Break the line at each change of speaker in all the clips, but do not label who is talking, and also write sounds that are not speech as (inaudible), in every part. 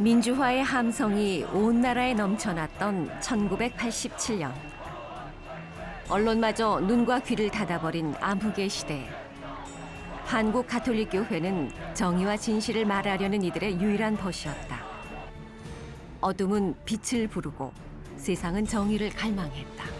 민주화의 함성이 온 나라에 넘쳐났던 1987년. 언론마저 눈과 귀를 닫아버린 암흑의 시대. 한국 가톨릭 교회는 정의와 진실을 말하려는 이들의 유일한 벗이었다. 어둠은 빛을 부르고 세상은 정의를 갈망했다.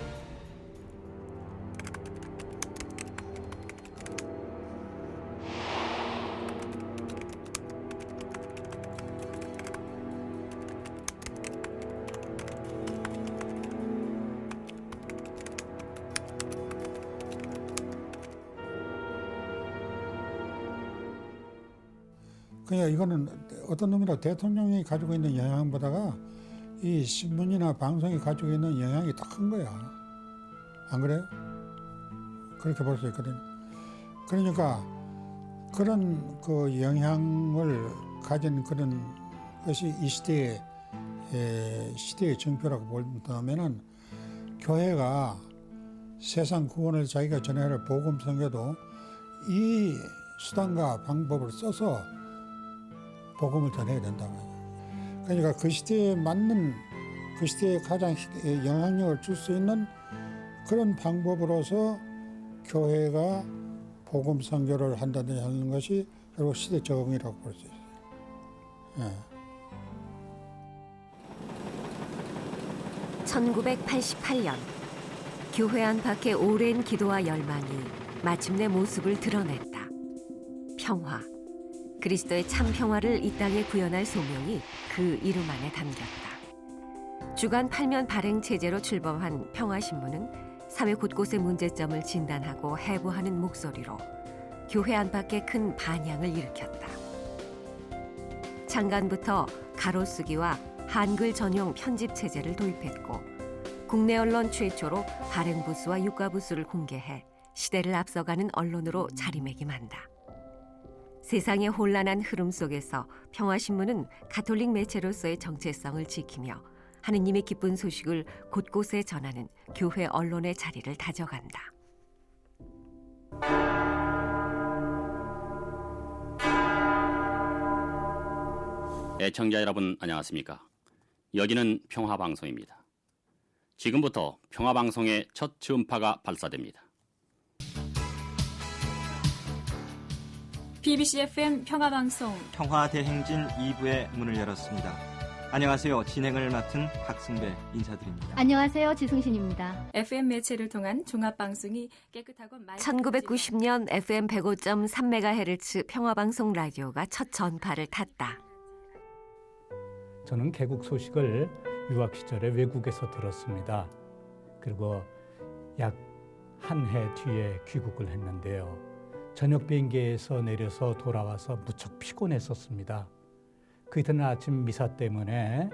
어떤 놈이라 대통령이 가지고 있는 영향보다가 이 신문이나 방송이 가지고 있는 영향이 더 큰 거야. 안 그래요? 그렇게 볼 수 있거든. 그러니까 그런 그 영향을 가진 그런 것이 이 시대의 에, 시대의 증표라고 본다면은 교회가 세상 구원을 자기가 전해야 할 복음 선교도 이 수단과 방법을 써서 복음을 전해야 된다고. 그러니까 그 시대에 맞는 그 시대에 가장 영향력을 줄 수 있는 그런 방법으로서 교회가 복음 선교를 한다든지 하는 것이 결국 시대 적응이라고 볼 수 있어요. 예.
1988년 교회 안팎의 오랜 기도와 열망이 마침내 모습을 드러냈다. 평화, 그리스도의 참 평화를 이 땅에 구현할 소명이 그 이름 안에 담겼다. 주간 팔면 발행 체제로 출범한 평화신문은 사회 곳곳의 문제점을 진단하고 해부하는 목소리로 교회 안팎에 큰 반향을 일으켰다. 창간부터 가로쓰기와 한글 전용 편집 체제를 도입했고 국내 언론 최초로 발행 부수와 유가 부수를 공개해 시대를 앞서가는 언론으로 자리매김한다. 세상의 혼란한 흐름 속에서 평화신문은 가톨릭 매체로서의 정체성을 지키며 하느님의 기쁜 소식을 곳곳에 전하는 교회 언론의 자리를 다져간다.
애청자 여러분 안녕하십니까? 여기는 평화방송입니다. 지금부터 평화방송의 첫 주음파가 발사됩니다.
BBC FM 평화방송
평화 대행진 2부의 문을 열었습니다. 안녕하세요. 진행을 맡은 박승배 인사드립니다.
안녕하세요. 지승신입니다.
FM 매체를 통한 종합방송이 깨끗하고 맑은
1990년 FM 105.3MHz 평화방송 라디오가 첫 전파를 탔다.
저는 개국 소식을 유학 시절에 외국에서 들었습니다. 그리고 약 한 해 뒤에 귀국을 했는데요. 저녁 비행기에서 내려서 돌아와서 무척 피곤했었습니다. 그 이튿날 아침 미사 때문에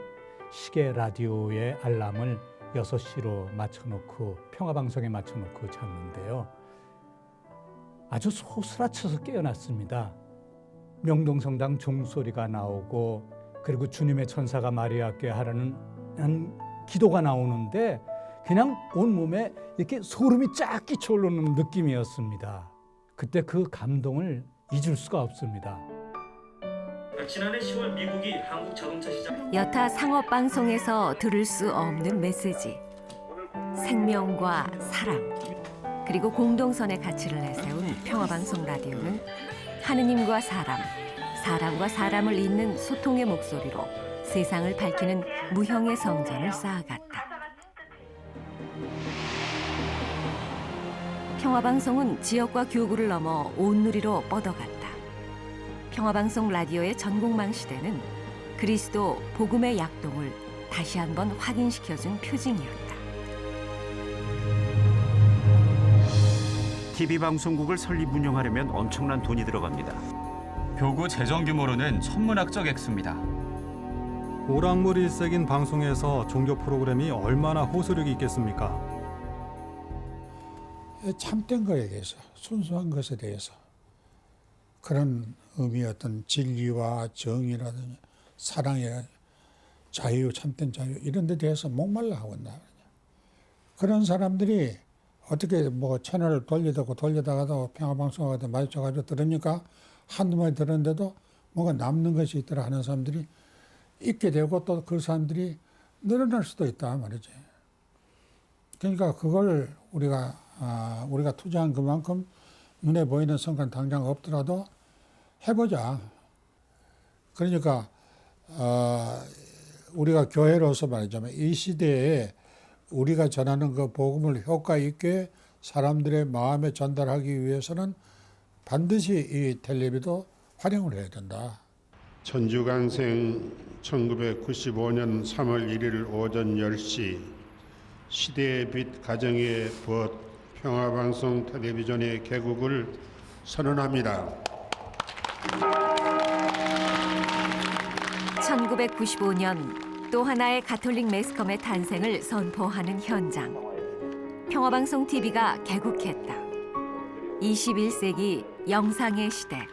시계 라디오의 알람을 6시로 맞춰놓고 평화방송에 맞춰놓고 잤는데요. 아주 소스라쳐서 깨어났습니다. 명동성당 종소리가 나오고 그리고 주님의 천사가 마리아께 하라는 한 기도가 나오는데 그냥 온 몸에 이렇게 소름이 쫙 끼쳐 오르는 느낌이었습니다. 그때 그 감동을 잊을 수가 없습니다.
지난해 10월 미국이 한국 자동차 시장
여타 상업 방송에서 들을 수 없는 메시지. 생명과 사랑 그리고 공동선의 가치를 내세운 평화방송 라디오는 하느님과 사람, 사람과 사람을 잇는 소통의 목소리로 세상을 밝히는 무형의 성전을 쌓아갔다. 평화방송은 지역과 교구를 넘어 온누리로 뻗어갔다. 평화방송 라디오의 전국망 시대는 그리스도 복음의 약동을 다시 한번 확인시켜준 표징이었다.
TV 방송국을 설립 운영하려면 엄청난 돈이 들어갑니다.
교구 재정 규모로는 천문학적 액수입니다.
오락물 일색인 방송에서 종교 프로그램이 얼마나 호소력이 있겠습니까?
참된 것에 대해서 순수한 것에 대해서 그런 의미 어떤 진리와 정의라든지 사랑이라 자유 참된 자유 이런 데 대해서 목말라 하고 있나 그런 사람들이 어떻게 뭐 채널을 돌리다고 돌리다가도 평화방송하고 마주쳐가지고 들으니까 한두 마디 들었는데도 뭐가 남는 것이 있더라 하는 사람들이 있게 되고 또 그 사람들이 늘어날 수도 있다 말이지. 그러니까 그걸 우리가 아, 우리가 투자한 그만큼 눈에 보이는 성과는 당장 없더라도 해보자. 그러니까 어, 우리가 교회로서 말이죠. 이 시대에 우리가 전하는 그 복음을 효과 있게 사람들의 마음에 전달하기 위해서는 반드시 이 텔레비도 활용을 해야 된다.
천주간생 1995년 3월 1일 오전 10시 시대의 빛 가정의 벗 평화방송 텔레비전의 개국을 선언합니다.
1995년 또 하나의 가톨릭 매스컴의 탄생을 선포하는 현장. 평화방송 TV가 개국했다. 21세기 영상의 시대.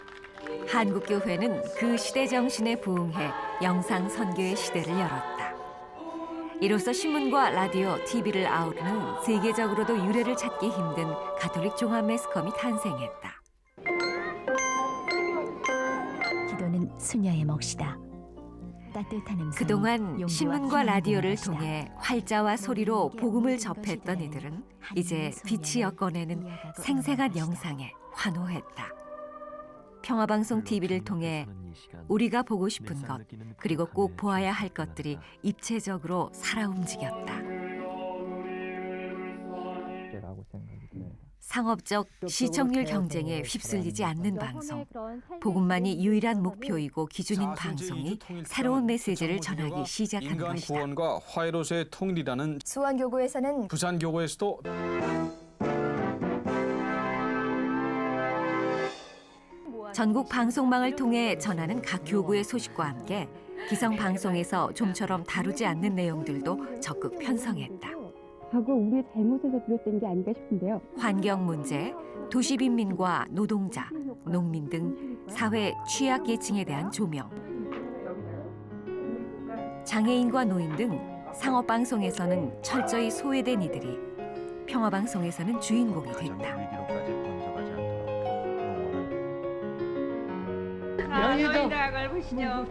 한국교회는 그 시대 정신에 부응해 영상 선교의 시대를 열었다. 이로써 신문과 라디오, TV를 아우르는 세계적으로도 유래를 찾기 힘든 가톨릭 종합 매스컴이 탄생했다.
기도는 수녀의 몫이다. 따뜻한 음성.
그동안 신문과 라디오를 통해 활자와 소리로 복음을 접했던 이들은 이제 빛이 엿꺼내는 생생한 영상에 환호했다. 평화방송 TV를 통해 우리가 보고 싶은 것 그리고 꼭 보아야 할 것들이 입체적으로 살아 움직였다. 상업적 시청률 경쟁에 휩쓸리지 않는 방송. 복음만이 유일한 목표이고 기준인 방송이 새로운 메시지를 전하기 시작한
인간
것이다.
구원과 화해로서의 통일이라는
수원교구에서는
부산 교구에서도
전국 방송망을 통해 전하는 각 교구의 소식과 함께 기성 방송에서 좀처럼 다루지 않는 내용들도 적극 편성했다.
과거 우리의 잘못에서 비롯된 게 아닌가 싶은데요.
환경 문제, 도시 빈민과 노동자, 농민 등 사회 취약 계층에 대한 조명, 장애인과 노인 등 상업 방송에서는 철저히 소외된 이들이 평화 방송에서는 주인공이 됐다.
아, 노인대학을 보시죠.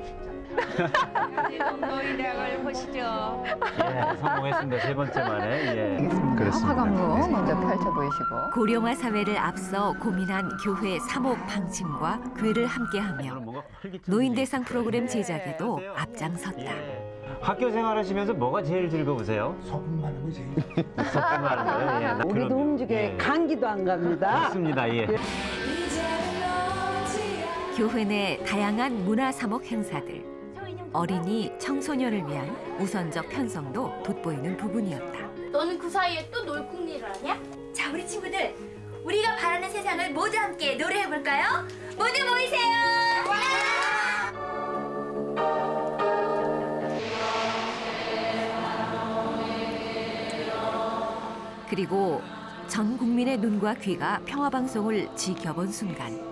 노인대학을 보시죠.
예, 성공했습니다. 세 번째 만에. 예.
화관부 먼저 펼쳐 보이시고
고령화 사회를 앞서 고민한 교회 사목 방침과 교회를 함께하며 노인 대상 프로그램 제작에도 앞장섰다.
학교 생활하시면서 뭐가 제일 즐거우세요?
소금 많은 거지. (laughs)
소금 많은 거요? 예,
우리도
그럼요.
움직여
예.
감기도 안 갑니다.
맞습니다. 예.
교회 내 다양한 문화 사목 행사들, 어린이, 청소년을 위한 우선적 편성도 돋보이는 부분이었다.
너는 그 사이에 또 놀궁리를 하냐? 자, 우리 친구들, 우리가 바라는 세상을 모두 함께 노래해 볼까요? 모두 모이세요.
그리고 전 국민의 눈과 귀가 평화방송을 지켜본 순간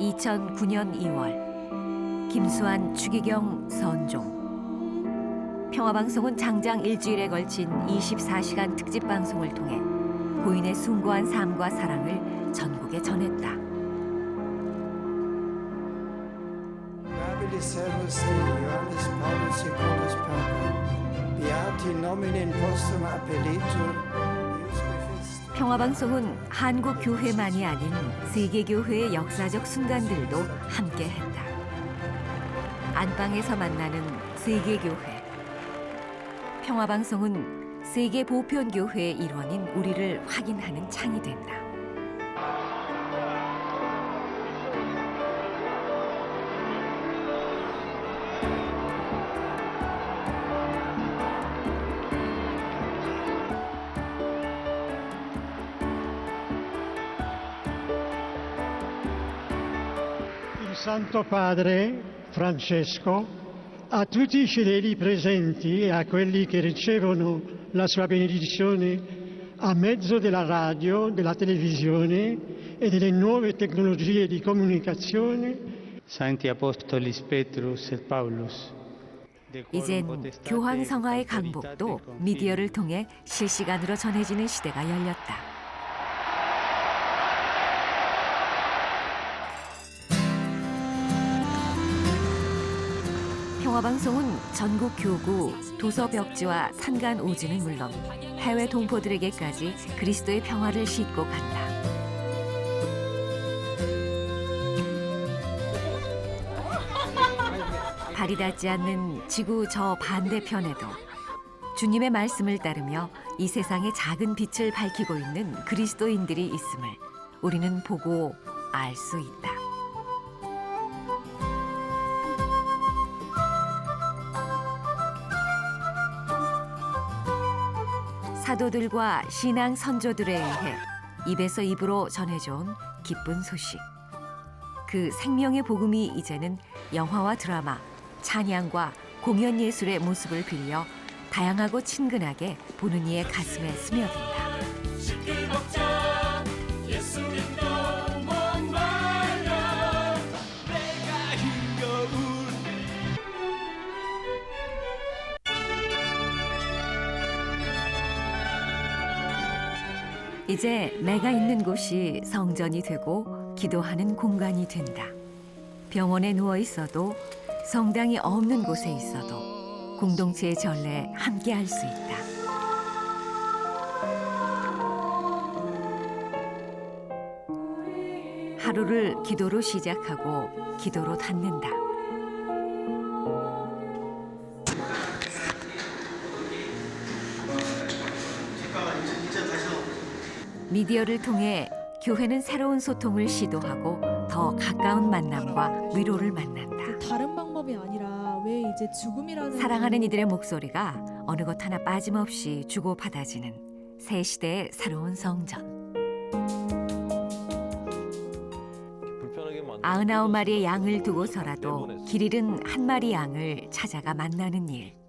2009년 2월 김수환, 추기경, 선종 평화방송은 장장 일주일에 걸친 24시간 특집 방송을 통해 고인의 숭고한 삶과 사랑을 전국에 전했다. 평화방송은 한국 교회만이 아닌 세계 교회의 역사적 순간들도 함께했다. 안방에서 만나는 세계 교회. 평화방송은 세계 보편 교회의 일원인 우리를 확인하는 창이 된다.
Santo Padre Francesco a tutti i fedeli presenti e a quelli che ricevono la sua benedizione a mezzo della radio, della televisione e delle nuove tecnologie di comunicazione.
Sancti Apostolis Petrus et Paulus,
이젠 교황 성화의 강복도 미디어를 통해 실시간으로 전해지는 시대가 열렸다. 평화방송은 전국 교구, 도서 벽지와 산간 오지는 물론 해외 동포들에게까지 그리스도의 평화를 싣고 간다. 발이 닿지 않는 지구 저 반대편에도 주님의 말씀을 따르며 이 세상의 작은 빛을 밝히고 있는 그리스도인들이 있음을 우리는 보고 알 수 있다. 사도들과 신앙 선조들에 의해 입에서 입으로 전해져온 기쁜 소식. 그 생명의 복음이 이제는 영화와 드라마, 찬양과 공연 예술의 모습을 빌려 다양하고 친근하게 보는 이의 가슴에 스며든다. 이제 내가 있는 곳이 성전이 되고 기도하는 공간이 된다. 병원에 누워 있어도 성당이 없는 곳에 있어도 공동체의 전례에 함께 할 수 있다. 하루를 기도로 시작하고 기도로 닫는다. 미디어를 통해 교회는 새로운 소통을 시도하고 더 가까운 만남과 위로를 만난다.
다른 방법이 아니라 왜 이제 죽음이라는
사랑하는 이들의 목소리가 어느 것 하나 빠짐없이 주고받아지는 새 시대의 새로운 성전. 아흔아홉 마리의 양을 두고서라도 길 잃은 한 마리 양을 찾아가 만나는 일.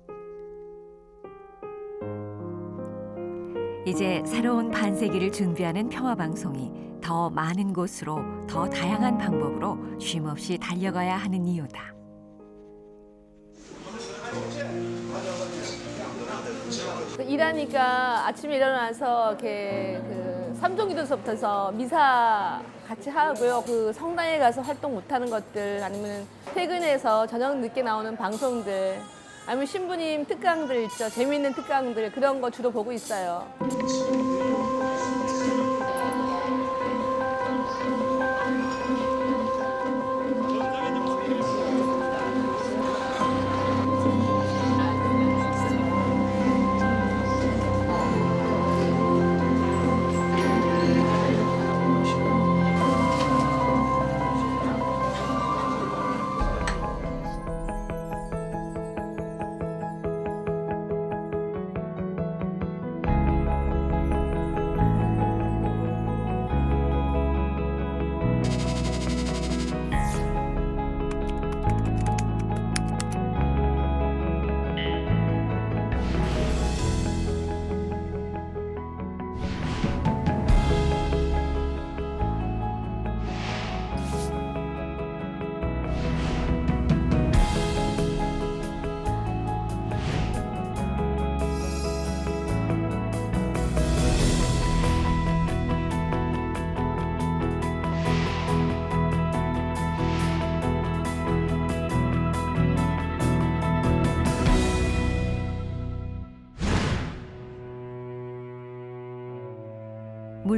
이제 새로운 반세기를 준비하는 평화 방송이 더 많은 곳으로 더 다양한 방법으로 쉼없이 달려가야 하는 이유다.
그 일하니까 아침에 일어나서 이렇게 그 삼종기도서부터서 미사 같이 하고요. 그 성당에 가서 활동 못하는 것들 아니면 퇴근해서 저녁 늦게 나오는 방송들 아니면 신부님 특강들 있죠. 재미있는 특강들 그런 거 주로 보고 있어요.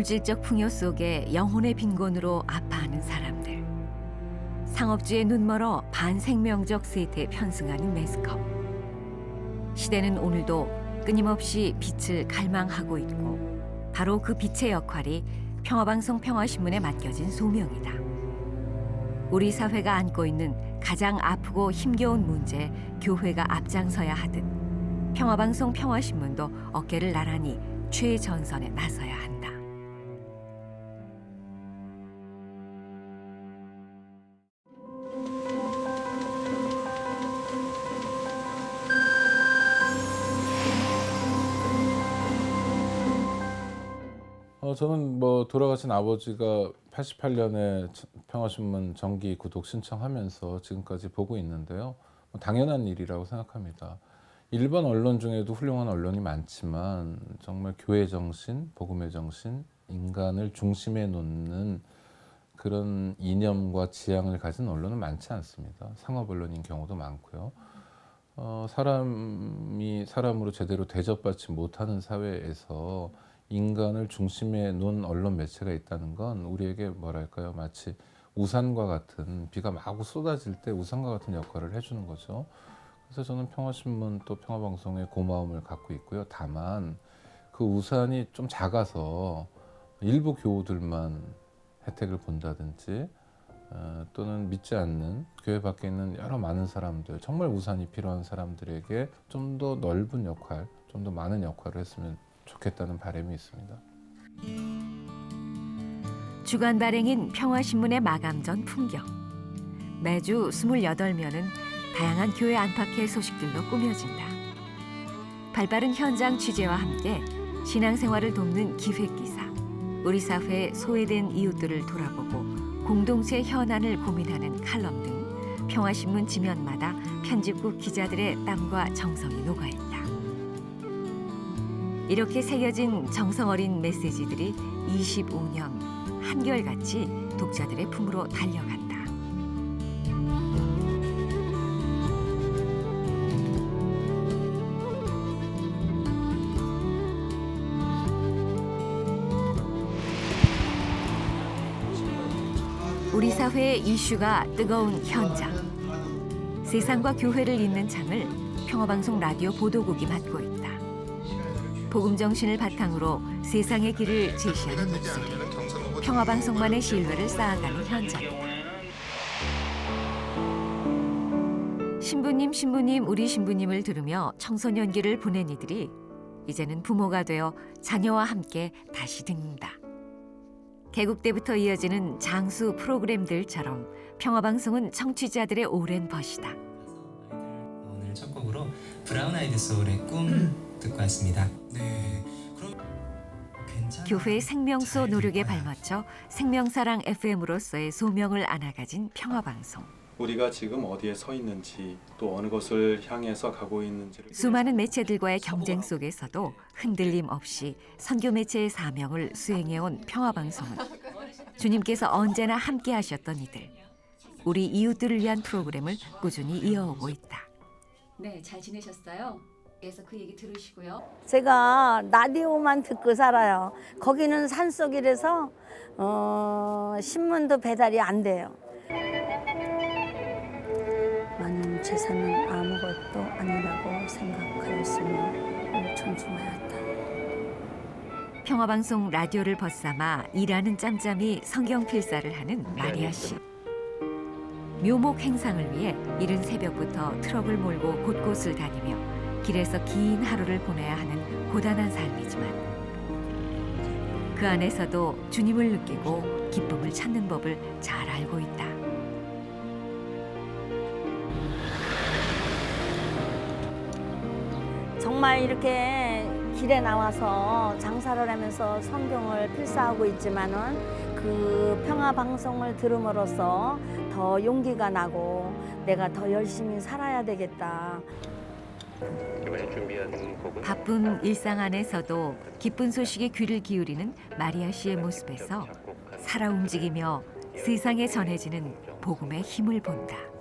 물질적 풍요 속에 영혼의 빈곤으로 아파하는 사람들. 상업주의 눈멀어 반생명적 세태에 편승하는 매스컴. 시대는 오늘도 끊임없이 빛을 갈망하고 있고 바로 그 빛의 역할이 평화방송 평화신문에 맡겨진 소명이다. 우리 사회가 안고 있는 가장 아프고 힘겨운 문제 교회가 앞장서야 하듯 평화방송 평화신문도 어깨를 나란히 최전선에 나서야 한다.
어, 저는 뭐 돌아가신 아버지가 88년에 평화신문 정기 구독 신청하면서 지금까지 보고 있는데요. 당연한 일이라고 생각합니다. 일반 언론 중에도 훌륭한 언론이 많지만 정말 교회 정신, 복음의 정신, 인간을 중심에 놓는 그런 이념과 지향을 가진 언론은 많지 않습니다. 상업 언론인 경우도 많고요. 어, 사람이 사람으로 제대로 대접받지 못하는 사회에서 인간을 중심에 놓은 언론 매체가 있다는 건 우리에게 뭐랄까요 마치 우산과 같은 비가 마구 쏟아질 때 우산과 같은 역할을 해주는 거죠. 그래서 저는 평화신문 또 평화방송에 고마움을 갖고 있고요. 다만 그 우산이 좀 작아서 일부 교우들만 혜택을 본다든지 어, 또는 믿지 않는 교회 밖에 있는 여러 많은 사람들 정말 우산이 필요한 사람들에게 좀 더 넓은 역할, 좀 더 많은 역할을 했으면 좋겠다는 바람이 있습니다.
주간 발행인 평화신문의 마감 전 풍경. 매주 28면은 다양한 교회 안팎의 소식들로 꾸며진다. 발빠른 현장 취재와 함께 신앙생활을 돕는 기획기사, 우리 사회의 소외된 이웃들을 돌아보고 공동체 현안을 고민하는 칼럼 등 평화신문 지면마다 편집국 기자들의 땀과 정성이 녹아있다. 이렇게 새겨진 정성 어린 메시지들이 25년 한결같이 독자들의 품으로 달려간다. 우리 사회의 이슈가 뜨거운 현장. 세상과 교회를 잇는 창을 평화방송 라디오 보도국이 맡고 있다. 복음 정신을 바탕으로 세상의 길을 제시하는 목소리. 평화 방송만의 신뢰를 쌓아가는 현장이다. 신부님, 신부님, 우리 신부님을 들으며 청소년기를 보낸 이들이 이제는 부모가 되어 자녀와 함께 다시 듣는다. 개국 때부터 이어지는 장수 프로그램들처럼 평화방송은 청취자들의 오랜 벗이다.
오늘 첫 곡으로 브라운 아이드 소울의 꿈 듣고 왔습니다. 네. 그럼
교회의 생명수 노력에 발맞춰 생명사랑 FM으로서의 소명을 안아가진 평화방송.
우리가 지금 어디에 서 있는지 또 어느 것을 향해서 가고 있는지를
수많은 매체들과의 경쟁 속에서도 흔들림 없이 선교 매체의 사명을 수행해온 평화방송은 주님께서 언제나 함께 하셨던 이들, 우리 이웃들을 위한 프로그램을 꾸준히 이어오고 있다.
네, 잘 지내셨어요? 그래서 그 얘기 들으시고요.
제가 라디오만 듣고 살아요. 거기는 산속이라서 어, 신문도 배달이 안 돼요. 많은 재산은 아무것도 아니라고 생각하였으며 존중하였다.
평화방송 라디오를 벗삼아 일하는 짬짬이 성경 필사를 하는 마리아 씨. 묘목 행상을 위해 이른 새벽부터 트럭을 몰고 곳곳을 다니며 길에서 긴 하루를 보내야 하는 고단한 삶이지만 그 안에서도 주님을 느끼고 기쁨을 찾는 법을 잘 알고 있다.
정말 이렇게 길에 나와서 장사를 하면서 성경을 필사하고 있지만은 그 평화 방송을 들음으로써 더 용기가 나고 내가 더 열심히 살아야 되겠다.
바쁜 일상 안에서도 기쁜 소식에 귀를 기울이는 마리아 씨의 모습에서 살아 움직이며 세상에 전해지는 복음의 힘을 본다.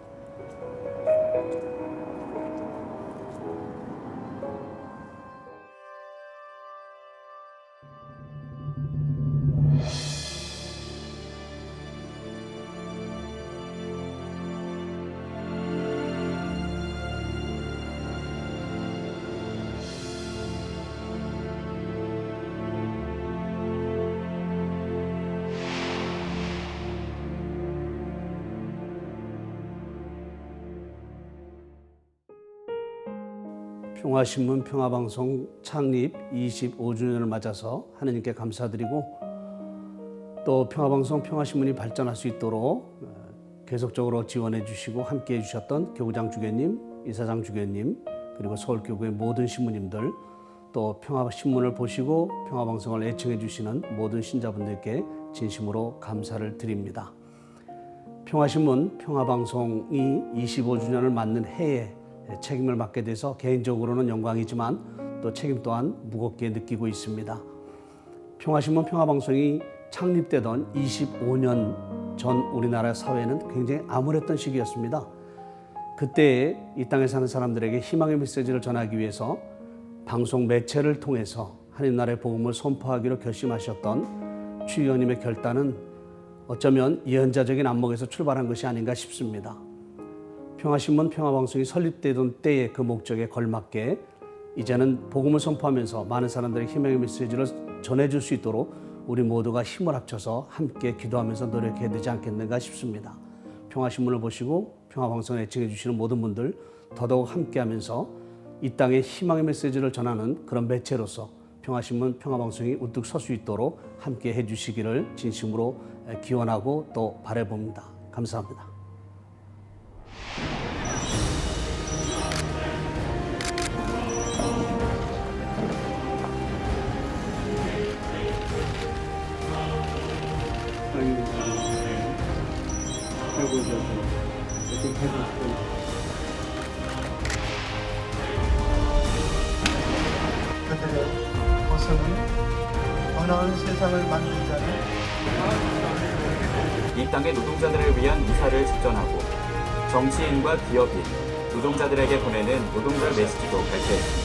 평화신문 평화방송 창립 25주년을 맞아서 하느님께 감사드리고 또 평화방송 평화신문이 발전할 수 있도록 어, 계속적으로 지원해 주시고 함께 해 주셨던 교구장 주교님, 이사장 주교님 그리고 서울교구의 모든 신부님들 또 평화신문을 보시고 평화방송을 애청해 주시는 모든 신자분들께 진심으로 감사를 드립니다. 평화신문 평화방송이 25주년을 맞는 해에 책임을 맡게 돼서 개인적으로는 영광이지만 또 책임 또한 무겁게 느끼고 있습니다. 평화신문 평화방송이 창립되던 25년 전 우리나라 사회는 굉장히 암울했던 시기였습니다. 그때 이 땅에 사는 사람들에게 희망의 메시지를 전하기 위해서 방송 매체를 통해서 하나님 나라의 복음을 선포하기로 결심하셨던 추 의원님의 결단은 어쩌면 예언자적인 안목에서 출발한 것이 아닌가 싶습니다. 평화신문 평화방송이 설립되던 때의 그 목적에 걸맞게 이제는 복음을 선포하면서 많은 사람들에게 희망의 메시지를 전해줄 수 있도록 우리 모두가 힘을 합쳐서 함께 기도하면서 노력해야 되지 않겠는가 싶습니다. 평화신문을 보시고 평화방송을 애청해 주시는 모든 분들 더더욱 함께하면서 이 땅에 희망의 메시지를 전하는 그런 매체로서 평화신문 평화방송이 우뚝 설 수 있도록 함께 해주시기를 진심으로 기원하고 또 바라봅니다. 감사합니다.
번화한 세상을 만든 자는
이 땅의 노동자들을 위한 이사를 집전하고 정치인과 기업인, 노동자들에게 보내는 노동절 메시지도 발표했습니다.